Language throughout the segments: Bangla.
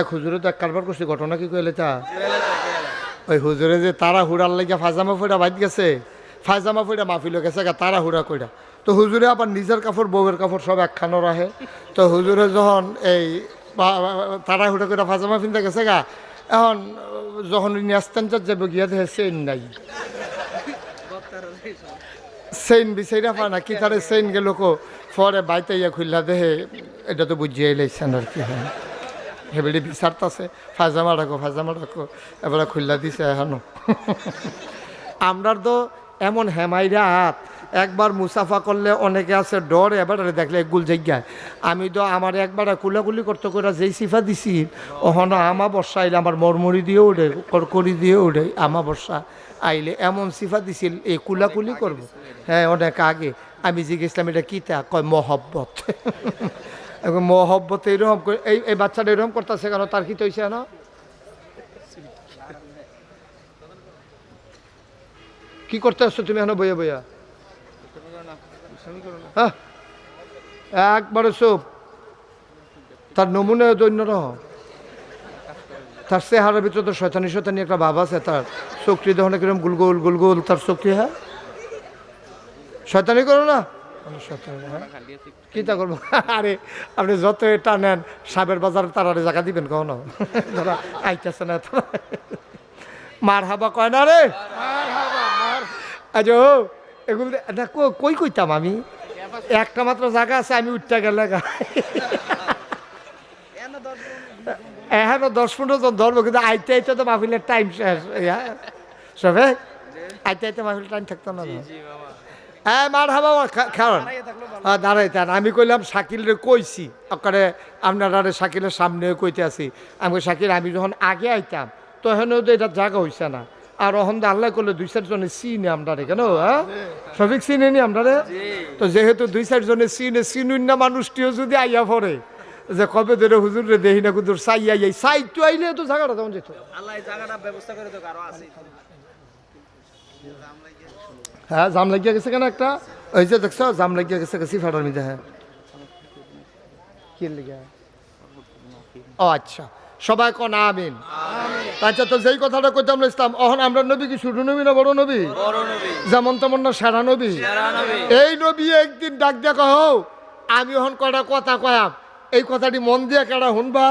এক হুজুরে তো এক কারবার করছে, ঘটনা কি কইলে তা? ওই হুজুরে যে তারা হুড়ার লাগিয়া ফাজামা ফুড়া বাইত গেছে, ফাজামা ফুড়া মাহফিল গেছে তারা হুড়া কইরা। তো হুজুরে আবার নিজের কাপড় বউয়ের কাপড় সব একখানো রাখে। তো হুজুরে যখন এই তারা হুড়া করে ফাজামা ফিনতে গেছে গা, এখন যখন ন্যাস্তান যাবে গিয়া দেখে চেইন নাই। সেইন বিচাইরা পা না, কি তারে সেইন গেল কো? পরে বাইতে ইয়া খুললা দেহে এটা তো বুঝিয়ে লাইছেন আর কি। হ্যাঁ হেবেড়ি বিচারতাছে ফাজামা রাখো ফাজামা রাখো এবারে খুললা দিছে এখনও। আমরার তো এমন হেমাইরা হাত একবার মুসাফা করলে অনেকে আছে ডর এবার দেখলে গুল জায়গায় আমি তো আমার একবার কুলাকুলি করতে করে যেই সিফা দিছি ওহন আমা বর্ষা আইলে আমার মরমরি দিয়ে উঠে করকরি দিয়ে উঠে আমা বর্ষা আইলে এমন সিফা দিছিল, এই কুলাকুলি করব হ্যাঁ অনেক আগে, আমি জিজ্ঞেসলাম এটা কী তা কয়, মহব্বত। এখন মহব্বত এইরকম করে এই এই বাচ্চাটা এরকম করতেছে কেন? তার কি তৈছে না কি করতে আসছো তুমি এখন বইয়া বইয়া? হ্যাঁ। একবারে চুপ। তার নমুনা দৈন্য রহ তার চেহারার ভিতরে তো শয়তানি শয়তানি একটা ভাব আছে। তার চোখটি দেখুন কিরম গুলগুল গুলগুল। তার চোখটি হ্যাঁ? শয়তানি করো না। হ্যাঁ? কি তা করব? আরে আপনি যত এটা নেন সাবের বাজার তারারে জায়গা দিবেন কখনো? ধরা আইতেছে না মার হাবা কয় না রে? আজ এগুলো দে- না কই কইতাম আমি? একটা মাত্র জায়গা আছে আমি উঠতে গেলে এখানে দশ পনেরো জন ধরবো কিন্তু আইতে আইতে তো মাহফিলের টাইম শেষ সবে? আইতে আইতে মাহফিলের টাইম থাকতো না। হ্যাঁ মার হাবা কারণ হ্যাঁ দাঁড়াইতেন আমি কইলাম শাকিল রে কইছি। ওখানে আপনারা শাকিলের সামনে কইতে আছি। আমি শাকিল আমি যখন আগে আইতাম তখনও তো এটা জায়গা হইছে না। আর অহন আল্লাহ করলে দুই চারজনে চিনে আমরা রে কেন হ্যাঁ? সবিক চিনে নি আমরা রে তো যেহেতু দুই চারজনে চিনে চিনুন না মানুষটিও যদি আইয়া পড়ে যে কবে ধরে হুজুর রে দেহি না কুদুর চাই আই চাই তো আইলে তো জায়গাটা তখন যেত। আল্লাহ জায়গাটা ব্যবস্থা করে তো আরও আছে। হ্যাঁ জাম লাগিয়া গেছে কেন একটা? ওই যে দেখছ জাম লাগিয়া গেছে গেছি ফাটার মধ্যে হ্যাঁ। কি ও আচ্ছা। সবাই কন আমিন। আচ্ছা তো যেই কথাটা কইতাম না ইসলাম অহন আমরা নবী কি ছোট নবী না বড় নবী? যেমন তেমন না সারা নবী। এই নবী একদিন ডাক দিয়া কহ আমি এখন কটা কথা কয়াম। এই কথাটি মন দিয়ে কেডা শুনবা?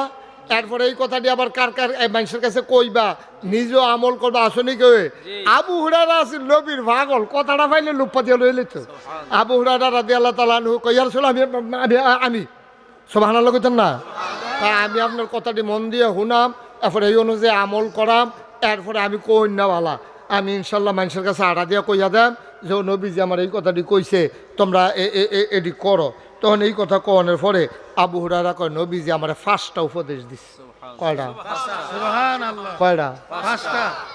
এরপরে এই কথাটি আবার কার কার মানুষের কাছে কইবা নিজেও আমল করবা আসনি কেউ আবু হুরারা আছে নবীর ভাগল কথাটা পাইলে লুপ্পা দিয়ে লইলে তো আবু হুরারা রাদি আল্লাহ তালা কইয়ার ছিল আমি আমি আমি। সব হানার লগেছেন না? তা আমি আপনার কথাটি মন দিয়ে শুনাম এরপরে এই অনুযায়ী আমল করাম এরপরে আমি কই না বালা আমি ইনশাল্লাহ মানুষের কাছে আড়া দিয়া কইয়া দেন যে ও নবীজি আমার এই কথাটি কইছে তোমরা এটি করো। তখন এই কথা কনের পরে আবু হুরারা কয় নবীজি আমার ফার্স্টটা উপদেশ দিচ্ছে কয়টা? কয়টা?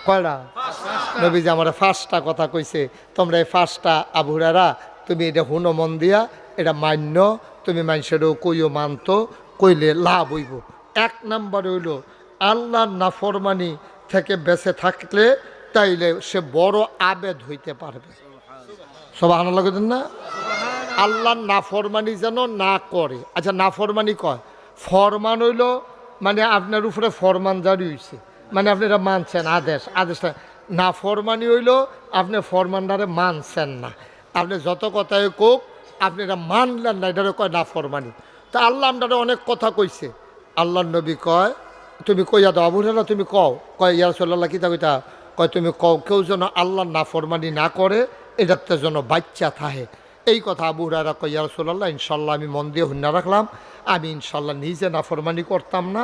কয়টা? নবীজি আমার ফার্স্টটা কথা কইছে তোমরা এই ফার্স্টটা আবু হুরারা তুমি এটা হুনো মন দিয়া এটা মান্য তুমি মানুষেরও কইও মানতো কইলে লাভ হইব। এক নাম্বার হইল আল্লাহর নাফরমানি থেকে বেঁচে থাকলে তাইলে সে বড় আবেদ হইতে পারবে। সব আনা না? আল্লাহর নাফরমানি যেন না করে। আচ্ছা নাফরমানি কয়? ফরমান হইল মানে আপনার উপরে ফরমান জারি হইছে। মানে আপনি এটা মানছেন, আদেশ আদেশটা নাফরমানি হইল, আপনি ফরমানটারে মানছেন না। আপনি যত কথাই কোক, আপনি এটা মানলেন না, এটারে কয় নাফরমানি। তা আল্লাহ আপনারা অনেক কথা কইছে। আল্লাহ নবী কয়, তুমি কইয়া দাও আবুরা তুমি কও? কয় ইয়ার সাল্লাহ কিতা কইতা? কয়, তুমি কও, কেউ যেন আল্লাহ নাফরমানি না করে, এটাতে যেন বাচ্চা থাহে এই কথা আবু হুরারা কয়, ইয়া রাসূলুল্লাহ ইনশাল্লাহ আমি মন দিয়ে হুন্না রাখলাম। আমি ইনশাল্লাহ নিজে নাফরমানি করতাম না,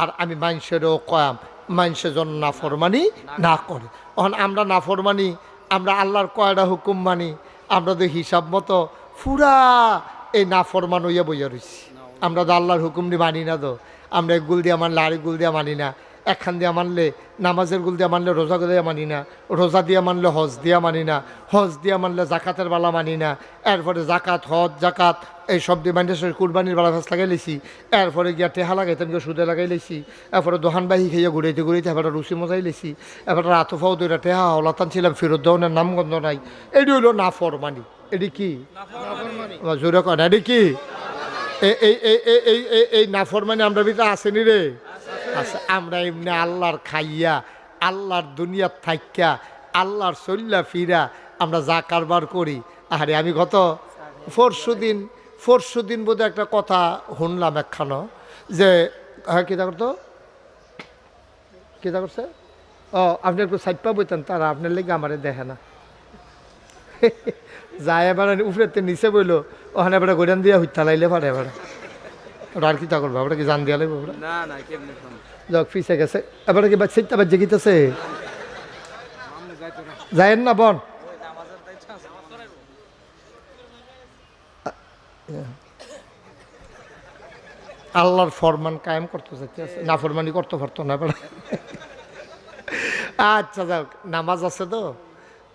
আর আমি মানুষেরও কয়াম মানুষের জন্য নাফরমানি না করে। এখন আমরা নাফরমানি, আমরা আল্লাহর কয়টা হুকুম মানি, আমরা তো হিসাব মতো ফুরা এই নাফরমান হইয়া বইয়া রয়েছি আমরা তো আল্লাহর হুকুমটি মানি না তো, আমরা গুল দিয়া মানলে আরেক গুল দিয়া মানি না। একখান দিয়া মানলে নামাজের গুল দিয়া মানলে রোজা দিয়া মানি না রোজা দিয়া মানলে হজ দিয়া মানি না হজ দিয়া মানলে জাকাতের বালা মানি না এরপরে জাকাত হজ জাকাত এই সব দিয়ে মাইন্ডে কুরবানির বালা ফাঁস লাগাই লেছি এরপরে গিয়া টেহা লাগাইতেন গিয়ে সুদে লাগাই লেছি এরপরে দোহান বাহি খাইয়া ঘুরাইতে ঘুরাইতে এবার রুচি মজাই লেছি এবার রাতফাও দুইটা টেহা হলাতান ছিলাম ফেরত দেওয়ানের নামগন্ধ নাই এটি হইল না ফরমানি এটি কি জোরে কন এটি কি? এই এই এই এই এই এই এই নাফরমানি আমরা ভিতরে আসেনি রে। আচ্ছা আমরা এমনি আল্লাহর খাইয়া, আল্লাহর দুনিয়ার থাইকা, আল্লাহর চল্লা ফিরা, আমরা যা কারবার করি। আরে আমি গত পরশু দিন পরশু দিন একটা কথা শুনলাম একখানো, যে হ্যাঁ কী করতো? কী করছে? ও, আপনি একটু সাইড বইতেন, তারা আপনার লেগে আমারে দেখে না। যায় এবার উপরেতে নিচে বইলো, ওখানে এবার গোডান দিয়া হইতা লাইলে পারে এবার। ওটা আর কি তা করব ওটা কি জান দিয়া লাগবে ওটা না না কেমনে যাক ফিসে গেছে। এবার কি বাচ্চা আবার জেগিতেছে? যায়েন না বন। আল্লাহর ফরমান কায়েম করতে চাইতেছে না ফরমানি করতে পারতো না এবার। আচ্ছা যাক নামাজ আছে তো?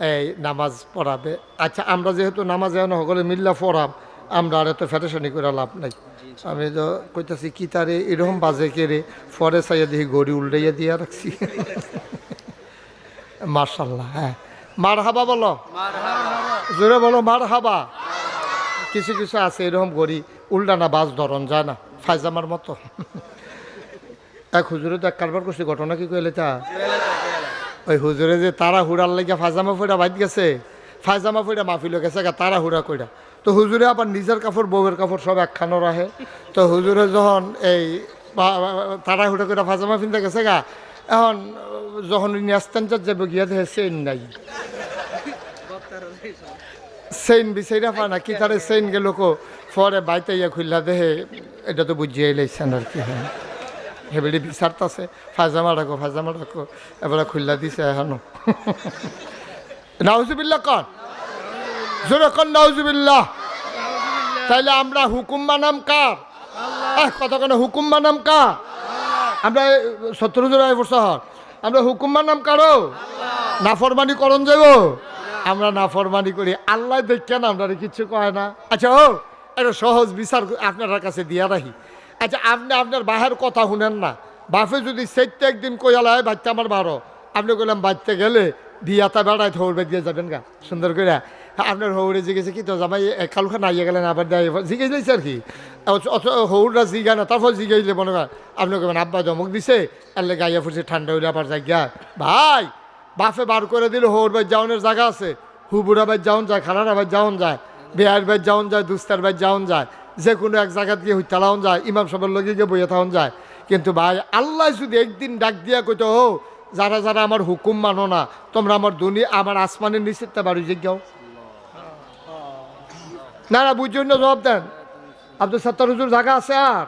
এই নামাজ পড়াবে। আচ্ছা আমরা যেহেতু নামাজ এখন সকলে মিল্লা পড়াম আমরা আর এত ফেটেশনি করে লাভ নাই। আমি তো কইতাছি, কি তারে? এরকম বাজে কেড়ে ফরে চাইয়া দেখি গড়ি উল্টাইয়া দিয়া রাখছি। মার্শাল্লাহ হ্যাঁ। মার হাবা বলো। জোরে বলো মার হাবা কিছু কিছু আছে, এরকম গড়ি উল্টানা বাজ ধরন যায় না, ফাইজামার মতো। এক হুজুরে তো এক কারবার করছি, ঘটনা কি কইলে তা? ওই হুজুরে যে তারা হুড়ার লেগে ফাজামা ফুড়া বাইত গেছে, ফাইজামা ফুড়া মাহফিল গেছে তারা হুড়া কইরা। তো হুজুরে আবার নিজের কাপড়, বউয়ের কাপড় সব একখানো রাখে। তো হুজুরে যখন এই তারা হুড়া কইরা ফাজামা ফিনতে গেছে গা, এখন যখন ন্যাস্তানচার যাবে, গিয়া দেখে চেইন নাই। চেইন বিচাইরা পা না, কি তারে চেইন গেল কো, পরে বাইতে ইয়া খুললা দেহে এটা তো বুঝিয়ে লাইছেন আর কি। হ্যাঁ হেবেলি বিচারতাছে ফাজামা রাখো ফাজামা রাখো, এবারে খুললা দিছে এখনও। নাউজুবিল্লাহ কন। জোরে কন নাউজুবিল্লাহ। তাইলে আমরা হুকুম মানাম কার? কেন হুকুম মানাম কার? আমরা সত্তর হাজার বছর আমরা হুকুম মানাম কারও? নাফরমানি করণ যাব আমরা নাফরমানি করি। আল্লাহ দেখেন আমরা কিছু কয় না। আচ্ছা ও এটা সহজ বিচার আপনার কাছে দিয়া রাখি। আচ্ছা আপনি আপনার বাহের কথা শুনেন না। বাফে যদি সেইতে একদিন কইয়ালায় বাচ্চা আমার বারো। আপনি কইলাম বাচ্চা গেলে বিয়াতা বেড়ায় হৌড়বে দিয়ে যাবেন গা। সুন্দর করে আপনার হৌড়ে জিজ্ঞেসে কি? তো জামাই কালুখান আইয়া গেলেন, আবার দেয় জিজ্ঞেস দিয়েছে আর কি? হৌড়রা জিগা না, তারপর জিজ্ঞাসলে মনে করেন আপনি কবেন আব্বা জমক দিছে, এলে গাইয়া ফুটছে ঠান্ডা হইলে আবার যাই গা ভাই বাফে বার করে দিলে, হৌর ভাই যাওনের জায়গা আছে। হুবুরা ভাই যাওন যায়, খালারা ভাই যাওন যায় বেহার ভাই যাওন যায়, দুস্তার ভাই যাওন যায়, যে কোনো এক জায়গাত গিয়ে হইতালাওন যায়, ইমাম সবের লগে গিয়ে বইয়ে থাউন যায়। কিন্তু ভাই, আল্লাহ যদি একদিন ডাক দিয়া কইতো, হো, যারা যারা আমার হুকুম মানো না, তোমরা আমার দুনি আমার আসমানের নিচেতে বাড়ি জিজ্ঞাও না না বুঝুন না জবাব দেন। আব্দুল সত্তর হুজুর জায়গা আছে আর?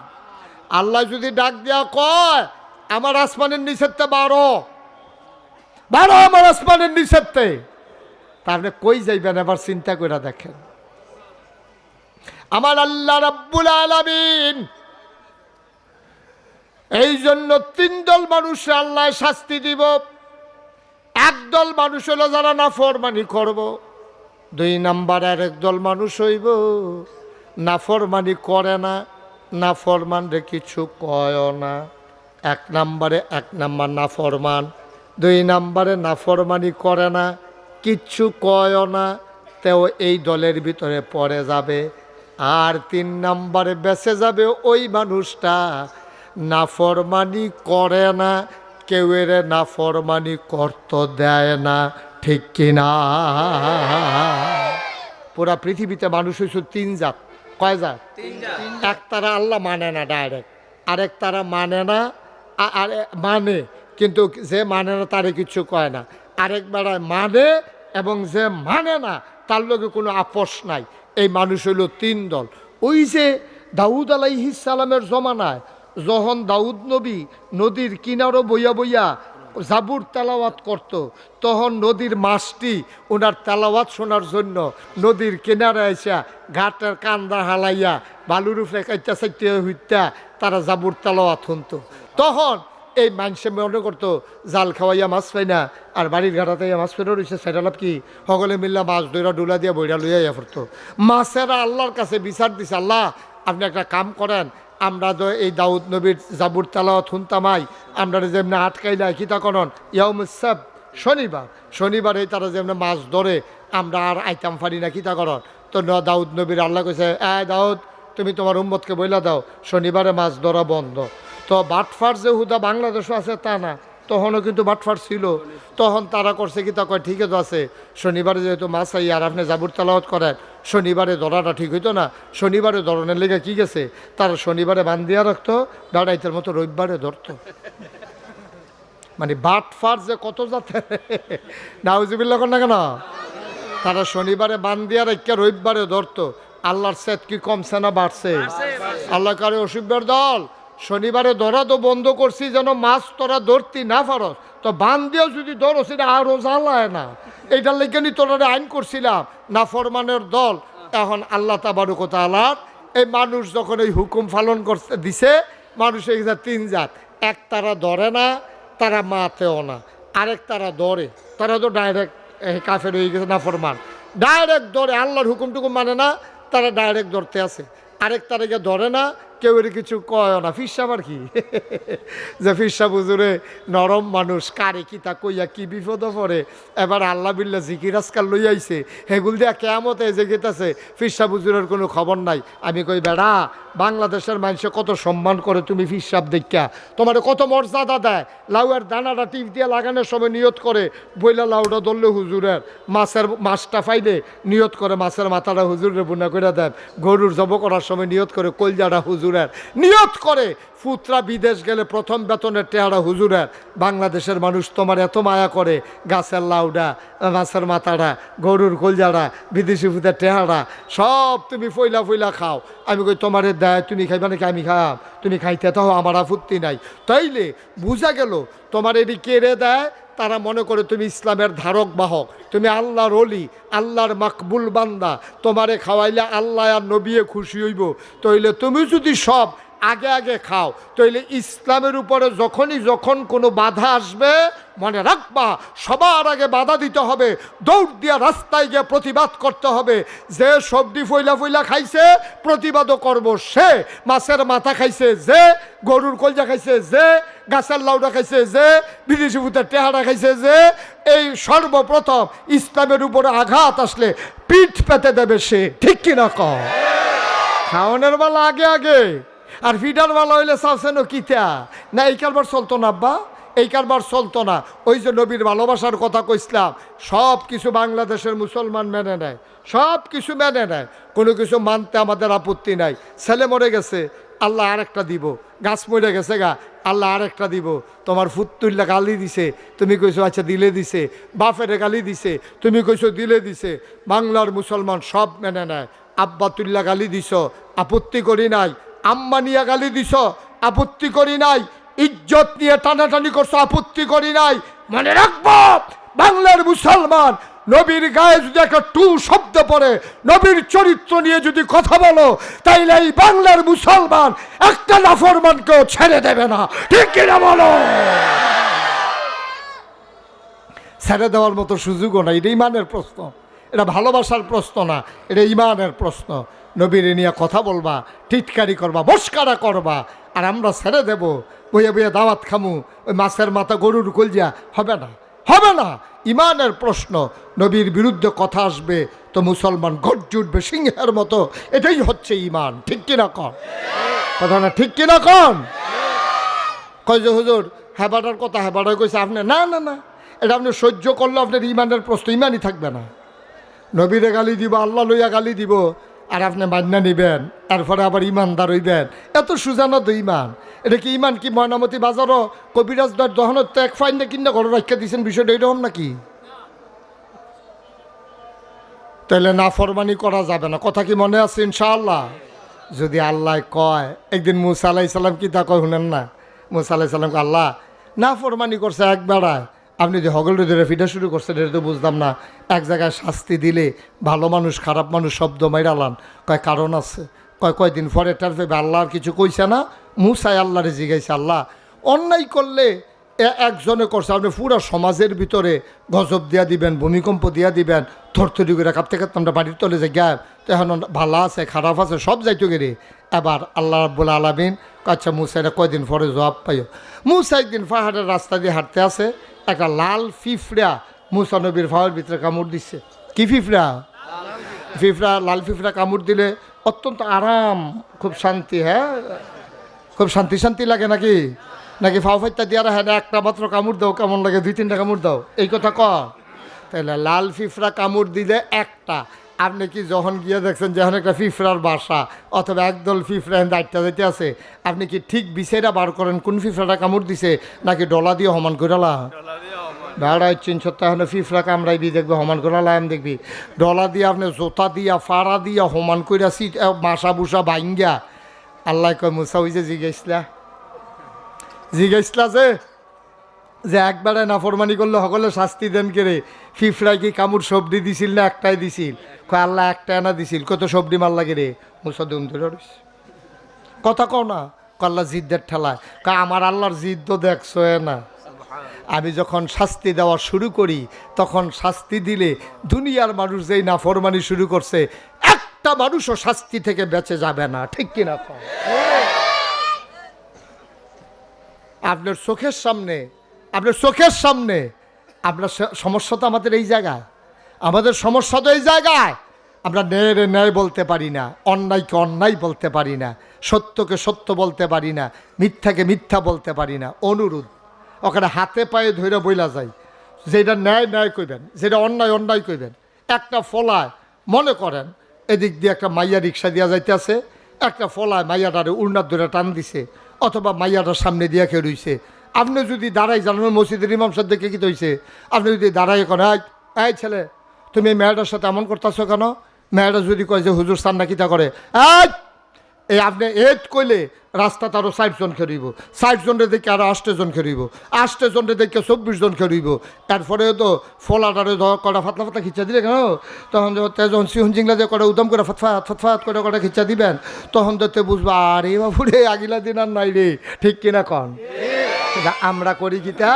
আল্লাহ যদি ডাক দেয়া কয়, আমার আসমানের নিচেতে বারো বারো আমার আসমানের নিচেতে তাহলে কই যাইবেন এবার চিন্তা করে দেখেন। আমার আল্লাহ রাব্বুল আলামিন এই জন্য তিন দল মানুষ আল্লাহ শাস্তি দিব। একদল মানুষ হলো যারা না ফরমানি করব। দুই নাম্বার আর একদল মানুষ হইব। নাফরমানি করে না নাফরমান রে কিছু কয় না। এক নাম্বারে এক নাম্বার নাফরমান দুই নাম্বারে নাফরমানি করে না, কিচ্ছু কয় না, তেও এই দলের ভিতরে পড়ে যাবে। আর তিন নাম্বারে বেঁচে যাবে ওই মানুষটা। না নাফরমানি করে না, কেউ এর নাফরমানি করতে দেয় না। ঠিক কিনা? পুরা পৃথিবীতে মানুষ হয়েছে তিন জাত। কয় জাত? এক তারা আল্লাহ মানে না ডাইরেক্ট আরেক তারা মানে না আর মানে কিন্তু যে মানে না তারে কিছু কয় না। আরেক বেড়ায় মানে এবং যে মানে না তার লগে কোনো আপোষ নাই। এই মানুষ হইল তিন দল। ওই যে দাউদ আলাইহিস সালামের জমানায় যখন দাউদ নবী নদীর কিনারও বইয়া বইয়া জাবুর তেলাওয়াত করত। তখন নদীর মাছটি ওনার তেলাওয়াত শোনার জন্য নদীর কিনারে এসা ঘাটের কান্দা হালাইয়া বালুর উপরে কাইটা চাইতে হইতা তারা জাবুর তেলাওয়াত শুনতো। তখন এই মানুষে মনে করতো, জাল খাওয়াইয়া মাছ পাই না, আর বাড়ির ঘাটাতে মাছ ফেরো রয়েছে সেটা কি? সকলে মিল্লা মাছ দইরা ডুলা দিয়া বইরা লইয়া ইয়া পড়তো। মাছেরা আল্লাহর কাছে বিচার দিছে, আল্লাহ, আপনি একটা কাম করেন আমরা তো এই দাউদ নবীর জাবুর তালাওয়াত শুনতামাই আমরা যেমনি আটকাইলা কিতা করন ইয়ামুসাব শনিবার শনিবার। এই তারা যেমনি মাছ ধরে, আমরা আর আইতাম পারি না কিতা করন তো দাউদ নবীর আল্লাহ কইছে, এ দাউদ, তুমি তোমার উম্মতকে বইলা দাও, শনিবারে মাছ ধরা বন্ধ। তো বাটফার যে হুদা বাংলাদেশও আছে তা না, তখনও কিন্তু বাটফার ছিল। তখন তারা করছে, কি তা কয়? ঠিকই তো আছে। শনিবারে যেহেতু মাছ আই আর আপনি জাবুর তেলাওয়াত করেন শনিবারে ধরাটা ঠিক হইতো না। শনিবারে ধরনের লেগে কি গেছে? তারা শনিবারে বান্ধিয়া রাখতো দাঁড়াইতের মতো রবিবারে ধরতো। মানে বাটফার যে কত যাতে। নাউজিবিল্লা কর না কেন? তারা শনিবারে বান্ধিয়া রেখে রবিবারে ধরতো। আল্লাহর সেত কি কমছে না বাড়ছে? আল্লাহ কারে অসুবিধার দল? শনিবারে ধরা তো বন্ধ করছি যেন মাছ তোরা ধরতি না পারস। তো বান দিয়েও যদি ধরো সেটা আরও জ্বালায় না। এইটার লেগে তোরা আইন করছিলাম, না ফরমানের দল। এখন আল্লাহ তাবারুকতা আল্লাহ এই মানুষ যখন এই হুকুম পালন করতে দিছে, মানুষ এই তিন জাত। এক তারা ধরে না, তারা মাতেও না। আরেক তারা ধরে। তারা তো ডাইরেক্ট কাফের হয়ে গেছে, না ফরমান। ডাইরেক্ট ধরে, আল্লাহর হুকুম টুকুম মানে না, তারা ডাইরেক্ট ধরতে আছে। আরেক তারিখে ধরে না কেউ এর কিছু কয় না। ফিরসাব আর কি? যে ফিরসা বুজুরে নরম মানুষ, কারে কি তা কইয়া কি বিপদ পড়ে? এবার আল্লাহ বিল্লা জিকির আজকাল লই আইছে। হেগুল দিয়া কেয়ামতে যে গেতেছে ফিরসা বুজুরের কোনো খবর নাই। আমি কই, বেড়া বাংলাদেশের মানুষে কত সম্মান করে তুমি ফিসাব দেখা তোমার কত মর্যাদা দেয়। লাউয়ের দানাটা টিপ দিয়ে লাগানোর সময় নিয়ত করে, বইলা লাউটা ধরলে হুজুরের মাছের মাছটা ফাইলে নিয়ত করে মাছের মাথাটা হুজুরের বুনা করে দেন। গরুর জব করার সময় নিয়ত করে কলজাটা হুজুরের। নিয়ত করে ফুতরা বিদেশ গেলে প্রথম বেতনের টেহারা হুজুরের। বাংলাদেশের মানুষ তোমার এত মায়া করে, গাছের লাউডা, মাছের মাথাটা গরুর কলজাটা বিদেশি ফুতের টেহারা, সব তুমি ফইলা ফইলা খাও। আমি কই, তোমার দেয়, তুমি খাইবা নাকি আমি খাম? তুমি খাইতে তো আমার আপত্তি নাই। তাইলে বুঝা গেল, তোমার এটি কেড়ে দেয়? তারা মনে করে তুমি ইসলামের ধারক, বাহক। তুমি আল্লাহর অলি আল্লাহর মাকবুল বান্দা। তোমারে খাওয়াইলে আল্লাহ আর নবিয়ে খুশি হইব। তইলে তুমি যদি সব আগে আগে খাও। তইলে ইসলামের উপরে যখনই যখন কোনো বাধা আসবে, মনে রাখবা, সবার আগে বাধা দিতে হবে। দৌড় দিয়া রাস্তায় গিয়ে প্রতিবাদ করতে হবে। যে সবজি ফইলা ফইলা খাইছে, প্রতিবাদও করব সে। মাছের মাথা খাইছে যে, গরুর কলজা খাইছে যে, গাছের লাউডা খাইছে যে, বিদেশি ভূতের টেহারা খাইছে যে, এই সর্বপ্রথম ইসলামের উপরে আঘাত আসলে পিঠ পেতে দেবে সে। ঠিক কিনা কম বেলা আগে আগে আর ফিডার বেলা হইলে চাচ্ছেন কিতা? না, এই কারবার চলতো না, আব্বা? এই কারবার চলতো না। ওই যে নবীর ভালোবাসার কথা কইসলাম সব কিছু বাংলাদেশের মুসলমান মেনে নেয়। সব কিছু মেনে নেয়। কোনো কিছু মানতে আমাদের আপত্তি নাই। ছেলে মরে গেছে, আল্লাহ আরেকটা দিব। গাছ মরে গেছে গা, আল্লাহ আরেকটা দিব। তোমার ফুতুল্লা গালি দিছে, তুমি কইছো আচ্ছা দিলে দিছে। বাফেরে গালি দিছে, তুমি কইছো, দিলে দিছে। বাংলার মুসলমান সব মেনে নেয়। আব্বাতুল্লাহ গালি দিছ, আপত্তি করি নাই। আম্মা গালি দিছ, আপত্তি করি নাই, ইজ্জত নিয়ে টানাটানি করছ, আপত্তি করি নাই। মনে রাখব, বাংলার মুসলমান, নবীর গায়ে যদি একটা টু শব্দ পড়ে, নবীর চরিত্র নিয়ে যদি কথা বলো, তাইলে এই বাংলার মুসলমান একটা নাফরমানকেও ছেড়ে দেবে না। ঠিক কিনা বলো? ছেড়ে দেওয়ার মতো সুযোগও নাই, এটা ইমানের প্রশ্ন। এটা ভালোবাসার প্রশ্ন না, এটা ইমানের প্রশ্ন। নবীর নিয়ে কথা বলবা, টিটকারি করবা বস্কারা করবা, আর আমরা ছেড়ে দেব। বইয়ে বইয়ে দাওয়াত খামু, ওই মাছের মাথা গরুর কলজা। হবে না হবে না। ইমানের প্রশ্ন, নবীর বিরুদ্ধে কথা আসবে, তো মুসলমান গর্জে উঠবে সিংহের মতো। এটাই হচ্ছে ইমান, ঠিক কিনা কন? কথা না, ঠিক কিনা কন? কয় হুজুর, হেবাটার কথা হেবাটা কইছে আপনি? না না না। এটা আপনি সহ্য করলে আপনার ইমানের প্রশ্ন ইমানই থাকবে না। নবীরে গালি দিব, আল্লাহ লইয়া গালি দিব। আর আপনি মান্না নিবেন, তারপরে আবার ইমানদার হইবেন। এত সুজানো তো ইমান। এটা কি ইমান কি ময়নামতি বাজারও? কবিরাজ দর দহনত তো এক ফাইন না কিনা ঘরে রাখা দিয়েছেন বিষয়টা এরকম নাকি? তাহলে না ফরমানি করা যাবে না। কথা কি মনে আছে ইনশাআল্লাহ? যদি আল্লাহ কয়, একদিন মুসা আলাহি সাল্লাম কি তা কয় শুনেন না? মুসা আলাহি সাল্লামকে আল্লাহ না ফরমানি করছে এক বেড়ায়। আপনি যে হগলটা ধরে ফিটা শুরু করছেন, এটা তো বুঝলাম না। এক জায়গায় শাস্তি দিলে ভালো মানুষ, খারাপ মানুষ শব্দ মাইরালান কয় কারণ আছে। কয়, কয়দিন পরে টার ভেবে আল্লাহ আর কিছু কইছে না। মুসাই আল্লাহরে জিগাইছে, আল্লাহ। অন্যায় করলে একজনে করছে, আপনি পুরো সমাজের ভিতরে গজব দিয়া দিবেন, ভূমিকম্প দিয়া দিবেন, থরথরি করে কাঁপতে কাঁপতে আমরা বাড়ির তলে যে গ্যাপ। তো এখন ভালো আছে, খারাপ আছে, সব যাইতো গেরে এবার আল্লাহ রাব্বুল আলমিন আচ্ছা মুসা এটা কয়দিন পরে জবাব পাইও? মুসা একদিন পাহাড়ের রাস্তা দিয়ে হাঁটতে আছে একটা লাল ফিফড়া মুসা নবীর ভাওয়ের ভিতরে কামড় দিচ্ছে কি ফিফড়া? ফিফড়া, লাল ফিফড়া কামড় দিলে অত্যন্ত আরাম, খুব শান্তি হ্যাঁ? খুব শান্তি শান্তি লাগে নাকি? নাকি ফাও ফাইতা দিয়ে হ্যাঁ একটা মাত্র কামড় দাও, কেমন লাগে? দুই, তিনটা কামড় দাও। এই কথা ক। তাহলে লাল ফিফড়া কামড় দিলে একটা আপনি কি যখন গিয়ে দেখছেন যখন একটা ফিফরার বাসা অথবা একদল ফিফরা দায়িত্ব যাইতে আছে আপনি কি ঠিক বিছেরা বার করেন কোন ফিফরাটা কামড় দিছে নাকি ডলা দিয়ে সমান করালা বেড়াই চিনছ তাহলে ফিফরা কামড়াইবি দেখবি সমান করে আমি দেখবি। ডলা দিয়ে আপনি জোতা দিয়া ফাড়া দিয়া সমান কইরা সিট মাসা বুসা বাইঙ্গা আল্লাহ কয় মুসা যে জিজ্ঞাসলা? জিজ্ঞাসলা যে যে একবারে নাফরমানি করলে সকলে শাস্তি দেন কেরে ফিফরাই কি কামড় সবজি দিছিল না একটাই দিছিল? আল্লাহ একটা আনা দিছিল। কত সবজি মার লাগে রে? মুসা ধরে। কথা কও না? কল্লা জিদ্দের ঠেলায়। কয়, আমার আল্লাহর জিদ্দ দেখছ না আমি যখন শাস্তি দেওয়া শুরু করি, তখন শাস্তি দিলে দুনিয়ার মানুষ যেই নাফরমানি শুরু করছে, একটা মানুষও শাস্তি থেকে বেঁচে যাবে না। ঠিক কিনা? আপনার চোখের সামনে আপনার চোখের সামনে, আপনার সমস্যা তো আমাদের এই জায়গায়। আমাদের সমস্যা তো এই জায়গায়। আমরা ন্যায়ের ন্যায় বলতে পারি না, অন্যায়কে অন্যায় বলতে পারি না, সত্যকে সত্য বলতে পারি না, মিথ্যাকে মিথ্যা বলতে পারি না, অনুরোধ। ওখানে হাতে পায়ে ধরে বইলা যায় যেটা ন্যায় ন্যায় কইবেন যেটা অন্যায় অন্যায় কইবেন, একটা ফলায় মনে করেন, এদিক দিয়ে একটা মাইয়া রিক্সা দিয়া যাইতেছে, একটা ফলায় মাইয়াটারে উড়নার ধরে টান দিছে, অথবা মাইয়াটার সামনে দিয়া কেউ রইছে। আপনি যদি দাঁড়াই জানান মসজিদের ইমাম সাহেব দেখে কি হয়েছে আপনি যদি দাঁড়াই কেন এই ছেলে, তুমি মেয়েটার সাথে এমন করতেছো কেন? মেয়েটা যদি কয় যে, হুজুর সান্না কিতা করে? এই এই আপনি এট কইলে রাস্তা তারও ষাট জন খেরিব ষাট জনের দেখে আরও আষ্টে জন খেরিব আষ্টে জনের দেখে চব্বিশ জন খেরিব তারপরে তো ফলাটারে ধর কটা ফাতলা ফাতলা খিচা দিলে কেন? তখন যখন সিহন জিংলা যে কটা উদম করে ফতফাত ফতফাত করে কটা খিচা দিবেন। তখন তো তে বুঝবা আরে বাবু রে আগিলা দিন আর নাই রে। ঠিক কিনা কন? আমরা করি কিতা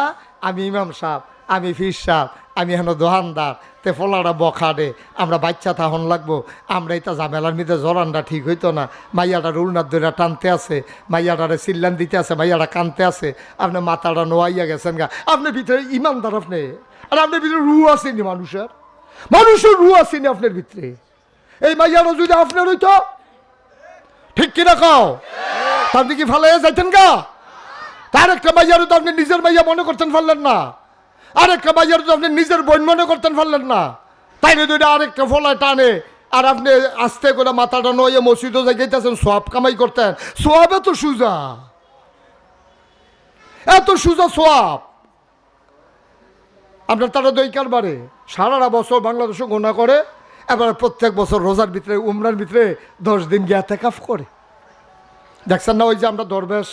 আমি ইমাম সাহ আমি ফির সাহ আমি হেন দোহানদার, তে ফলাটা বখাডে আমরা বাচ্চা তাহন লাগবো, আমরা এটা ঝামেলার মধ্যে জরানটা ঠিক হইতো না মাইয়াটার উলনার ধরে টানতে আছে, মাইয়াটারে চিল্লান দিতে আছে, মাইয়াটা কানতে আছে, আপনি মাথাটা নোয়াইয়া গেছেন গা আপনার ভিতরে ইমানদার আপনি, আর আপনার ভিতরে রু আসেনি মানুষের মানুষের রু আসেনি আপনার ভিতরে, এই মাইয়াটা যদি আপনার হইতো, ঠিক কিনা কও? তা আপনি কি ফালাইয়া যাইতেন গা, তার একটা মাইয়ারও তো আপনি নিজের মাইয়া মনে করতেন পারলেন না। আরেকটা মাইয়ারও তো আপনি নিজের বোন মনে করতেন পারলেন না। তাই যদি আরেকটা ফলায় টানে। আর আপনি আস্তে করে মাথাটা নয়ে মসজিদও যাইতেছেন সব কামাই করতেন। সোয়াব এত সুজা। এত সুজা সোয়াব। আপনার তারা দৈকার বারে সারাটা বছর বাংলাদেশে গোনা করে, এবার প্রত্যেক বছর রোজার ভিতরে, উমরার ভিতরে দশ দিন গিয়া তেকাফ করে। দেখছেন না ওই যে আমরা দরবেশ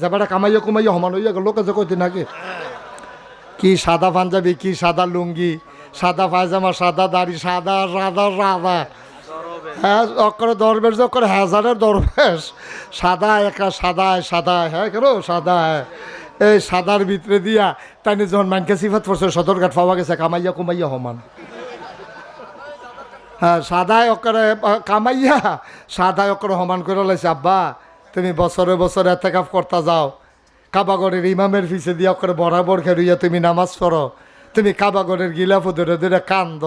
যাবাটা কামাইয়া কুমাইয়া সমান হইয়া লোকে যে কইতে নাকি? কি সাদা পাঞ্জাবি, কি সাদা লুঙ্গি, সাদা পায়জামা, সাদা দাড়ি, সাদা সাদা সাদা হ্যাঁ অকরে দরবেশ অকরে হাজারের দরবেশ। সাদা একা সাদা সাদা হ্যাঁ কেন? সাদা এই সাদার ভিতরে দিয়া তাই যখন মানকে সিফাত পড়ছে সদরঘাট পাওয়া গেছে, কামাইয়া, কুমাইয়া সমান হ্যাঁ সাদায় অকরে কামাইয়া, সাদায় অকরে সমান করে লাইছে, আব্বা, তুমি বছরে বছরে এতে কাপ করতা যাও। কাবাগরের ইমামের পিছে দিয়ে অকরে বরাবর খেরুইয়া তুমি নামাজ পড়ো। তুমি কাবাগরের গিলাফ ধরে ধরে কান্দ।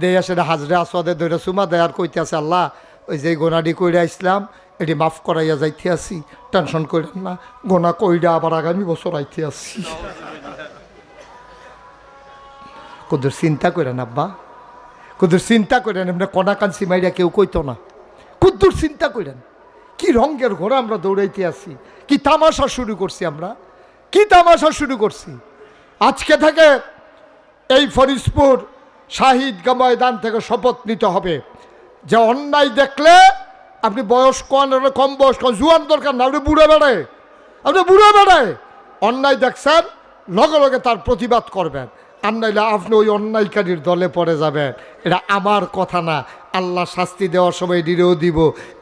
দেয়া সেটা হাজরে আসওয়াদে ধরে সুমা দেয়ার কইতে আছে, আল্লাহ, ওই যে গোনাডি কইরা ইসলাম, এটি মাফ করাইয়া যাইতে আসি। টেনশন করেন না, গোনা কইরা আবার আগামী বছর আইতে আসি। কুদুর চিন্তা করেন আব্বা, কুদুর চিন্তা করেন এমনি কনা কাঞ্চি মাইরা কেউ কইতো না। কুদ্দুর চিন্তা করেন কি রঙ্গের ঘোড়া আমরা দৌড়াইতে আছি কি তামাশা শুরু করছি আমরা? কি তামাশা শুরু করছি? আজকে থেকে এই ফরিদপুর শাহিদ ময়দান থেকে শপথ নিতে হবে। যে অন্যায় দেখলে আপনি বয়স কন কম বয়স কন জুয়ান দরকার না, আপনি বুড়ে বেড়ায়। আপনি বুড়ে বেড়ায়। অন্যায় দেখছেন, লগে লগে তার প্রতিবাদ করবেন। আর নাইলে আপনি ওই অন্যায়কারীর দলে পড়ে যাবেন। এটা আমার কথা না। আল্লাহ শাস্তি দেওয়ার সময় ডিরেও দিব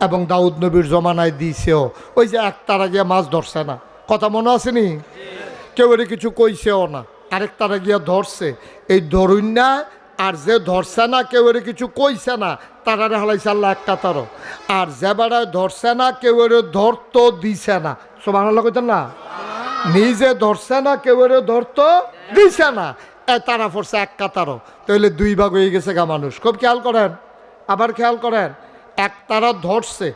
এবং দাউদ নবীর জমানায় দিয়েছেও ওই যে এক তারা গিয়ে মাছ ধরছে না। কথা মনে আসেনি কেউ এর কিছু কইছেও না। আরেক তারা গিয়া ধরছে। এই ধরুন না, আর যে ধরছে না, কেউ এর কিছু কইছে না। তারারে হালাইছে আল্লাহ এক কাতারও। আর যে বেড়ায় ধরছে না, কেউ এর ধরতো দিছে না। সব বাংলা কইতেন না? নিজে ধরছে না, কেউ এর ধরতো দিছে না। তারা পড়ছে এক কাতারও। তাহলে দুই ভাগ হয়ে গেছে গা মানুষ। খুব খেয়াল করেন আবার খেয়াল করেন এক তারা ধরছে।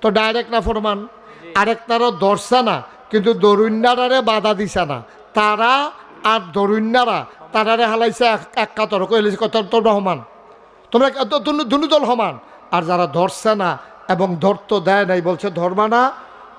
তো ডাইরেক্ট না ফরমান? আরেকটারও ধরছে না কিন্তু দরুন্যারারে বাধা দিছে না। তারা আর দরুন্যারা তারারে হালাইছে এক- এক কাতর কইলেছে কত তোমরা সমান? তোমরা দুনু দল সমান। আর যারা ধরছে না এবং ধরতে দেয় নাই বলছে ধরবা না।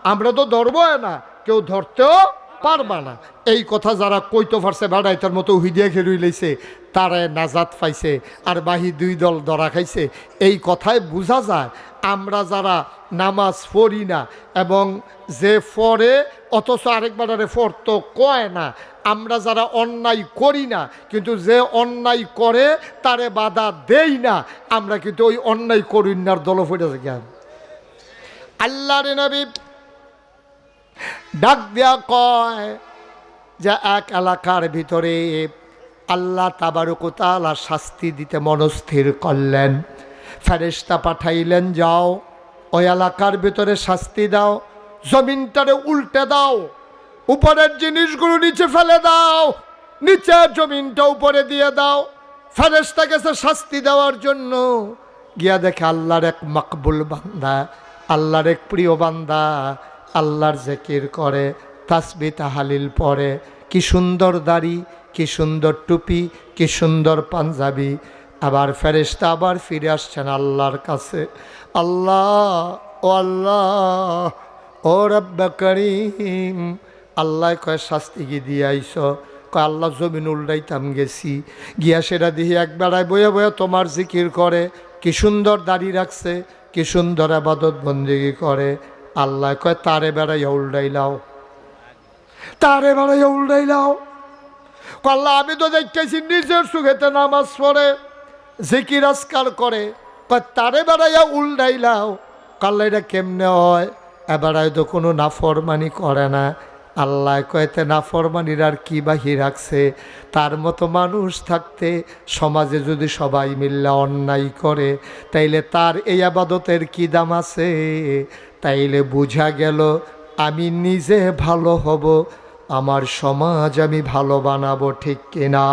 আমরা তো ধরবো না। কেউ ধরতেও পারবা না। এই কথা যারা কইতে পারছে বেড়াই তার মতো উহিদিয়া খেলুই লইছে তারে নাজাত পাইছে আর বাহি দুই দল ধরা খাইছে। এই কথায় বোঝা যায়। আমরা যারা নামাজ পড়ি না এবং যে পড়ে, অথচ আরেকবারে ফরতো কয় না, আমরা যারা অন্যায় করি না, কিন্তু যে অন্যায় করে, তারে বাধা দেই না, আমরা কিন্তু ওই অন্যায় করি নার দল ফুটেছে জ্ঞান আল্লাহ নবী ডাক দেয়া কয় যে এক এলাকার ভিতরে আল্লাহ তাবারুকতালা শাস্তি দিতে মনস্থির করলেন। ফেরেস্তা পাঠাইলেন, যাও, ওই এলাকার ভিতরে শাস্তি দাও, জমিনটারে উল্টে দাও, উপরের জিনিসগুলো নিচে ফেলে দাও, নিচে জমিনটা উপরে দিয়ে দাও। ফেরেস্তা গেছে শাস্তি দেওয়ার জন্য। গিয়া দেখে আল্লাহর এক মকবুল বান্দা, আল্লাহর এক প্রিয় বান্দা আল্লাহর জেকির করে, তাসবি তাহালিল পরে কি সুন্দর দাড়ি, কি সুন্দর টুপি, কি সুন্দর পাঞ্জাবি। আবার ফেরেশতা আবার ফিরে আসছেন আল্লাহর কাছে। আল্লাহ, ও আল্লাহ, ও রব্বা করিম। আল্লাহ কয়, শাস্তি গিয়ে দিয়ে আইস কয়, আল্লাহ জমিন উল্টাইতাম গেছি। গিয়া সেটা দিয়ে এক বেড়ায় বয়ে বয়ে তোমার জিকির করে। কি সুন্দর দাড়ি রাখছে, কি সুন্দর আবাদত বন্দিগি করে। আল্লাহ কয়, তারে বেড়াইয়া উল্টাইলাও তারে বেড়াইয়া উল্টাইলাও কল্লা আমি তো দেখতেছি নিজের সুখেতে নামাজ পড়ে, জিকির আজকার করে। কয়, তারে বেড়াইয়া উল্টাইলাও কাল্লা এটা কেমনে হয়? এবারায় তো কোনো নাফরমানি করে না। আল্লাহ কয়েতে নাফরমানির আর কি বাহি রাখছে? তার মতো মানুষ থাকতে সমাজে যদি সবাই মিল্লা অন্যায় করে, তাইলে তার এই আবাদতের কি দাম আছে? তাইলে বোঝা গেল আমি নিজে ভালো হব আমার সমাজ আমি ভালো বানাবো ঠিক কিনা?